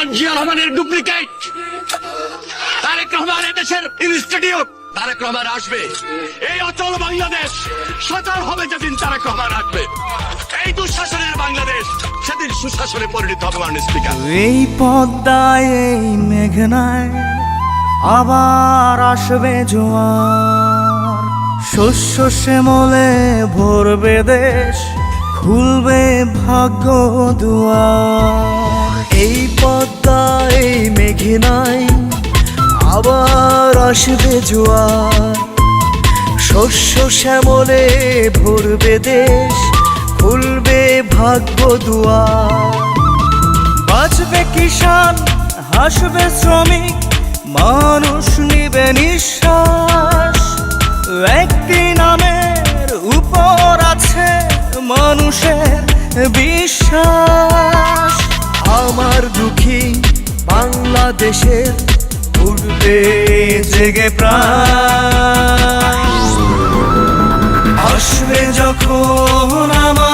রহমান জিয়া রহমানের ডুপ্লিকেট। তারেক রহমান দেশের ইনস্টিটিউট তারেক রহমান আসবে। এই অচল বাংলাদেশ সচল হবে যেদিন তারেক রহমান আসবে। এই দুঃশাসনের বাংলাদেশ সেদিন সুশাসনে পরিণত হবে মাননীয় স্পিকার। এই পদ্মায় এই মেঘনায় আবার আসবে জোয়ার। শস্য শ্যামলে ভরবে দেশ খুলবে ভাগ্য দুয়ার। এই এই মেঘনায় আবার আসবে জোয়ার। শস্য শ্যামলে ভরবে দেশ, খুলবে ভাগ্য দুয়ার। বাঁচবে কিষান হাসবে শ্রমিক, মানুষ নিবে নিঃশ্বাস। একটি নামের উপর আছে মানুষের বিশ্বাস। আমার দুঃখী বাংলাদেশের উঠবে জেগে প্রাণ। আসবে যখন আমার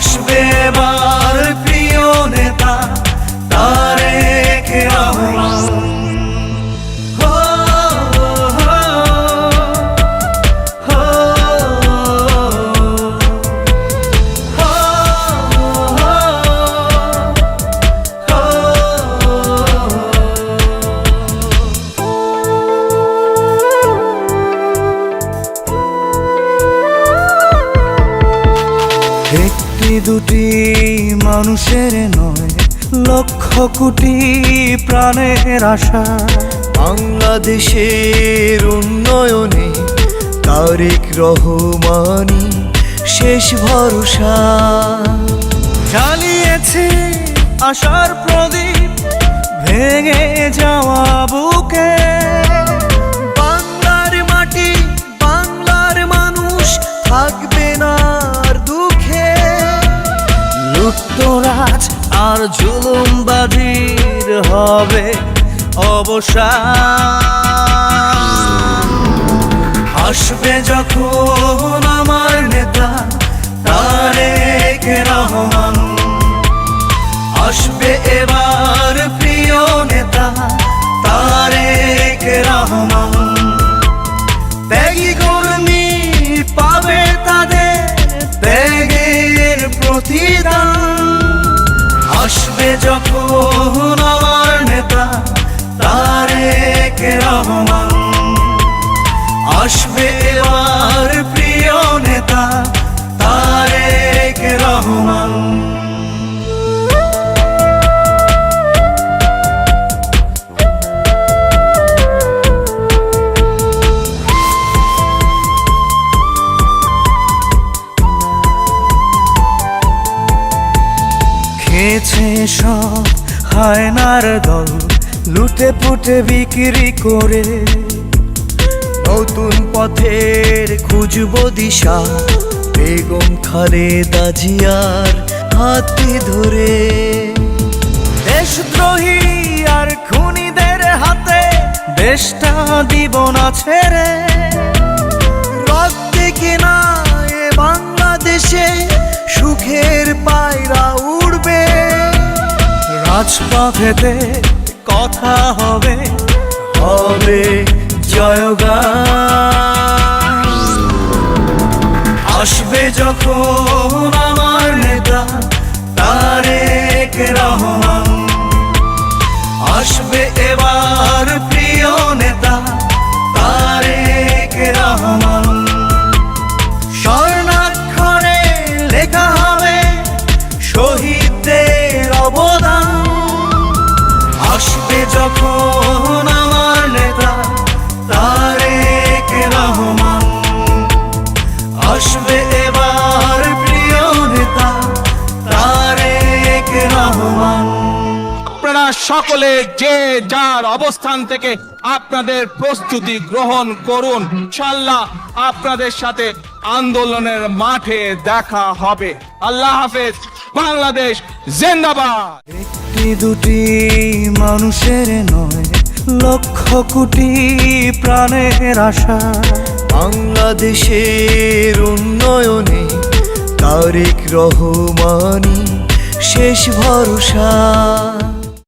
আসবে এবার প্রিয় নেতা তারেক রহমান হো, দুটি মানুষের নয় লক্ষ কোটি প্রাণের আশা। বাংলাদেশের উন্নয়নে তারেক রহমানি শেষ ভরসা। জ্বালিয়েছি আশার প্রদীপ ভেঙে যাওয়া বুকে। আর জুলুমবাজির হবে অবসান। আসবে যখন আমার নেতা, তারেক রহমান। আসবে এবার প্রিয় নেতা, তারেক রহমান। যখন আমার নেতা তারেক রহমান? আসবে এবার প্রিয় নেতা তারেক রহমান? খেয়েছে সব হায়নার দল, লুটে পুটে বিক্রি করে। নতুন পথের খুঁজব দিশা, বেগম খালেদা জিয়ার হাতে ধরে। দেশদ্রোহী আর খুনিদের হাতে দেশটা দিব না ছেড়ে রক্তে কেনা রাজপথেতে কথা হবে হবে জয়গান। আসবে যখন আমার নেতা তারেক রহমান। আসবে এবার সকলে যে যার অবস্থান থেকে আপনাদের প্রস্তুতি গ্রহণ করুন ইনশাল্লাহ আপনাদের সাথে আন্দোলনের মাঠে দেখা হবে। আল্লাহ হাফেজ। বাংলাদেশ জিন্দাবাদ। দুটি মানুষের নয়, লক্ষ কোটি প্রাণের আশা। বাংলাদেশের উন্নয়নে তারেক রহমানি শেষ ভরসা।